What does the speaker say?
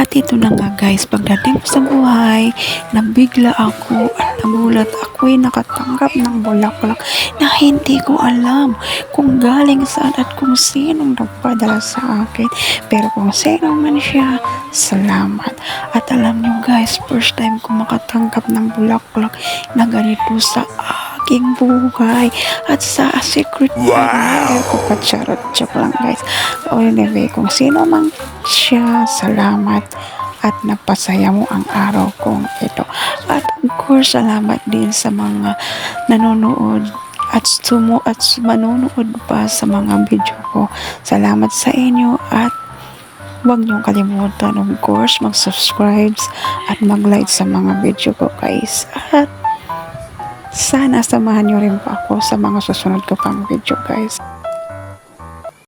At ito na nga guys, pagdating sa buhay, nabigla ako at nagulat ako'y nakatanggap ng bulaklak na hindi ko alam kung galing saan at kung sinong nagpadala sa akin. Pero kung sino man siya, salamat. At alam nyo guys, first time ko makatanggap ng bulaklak na ganito sa aking buhay. At sa secret wow. ko pa charot joke lang guys. O anyway kung sino man siya salamat. At napasaya mo ang araw kong ito. At of course salamat din sa mga nanonood at sumo at manonood pa sa mga video ko. Salamat sa inyo at Huwag niyong kalimutan, of course, mag-subscribe at mag-like sa mga video ko, guys. At sana samahan niyo rin po ako sa mga susunod ko pang video, guys.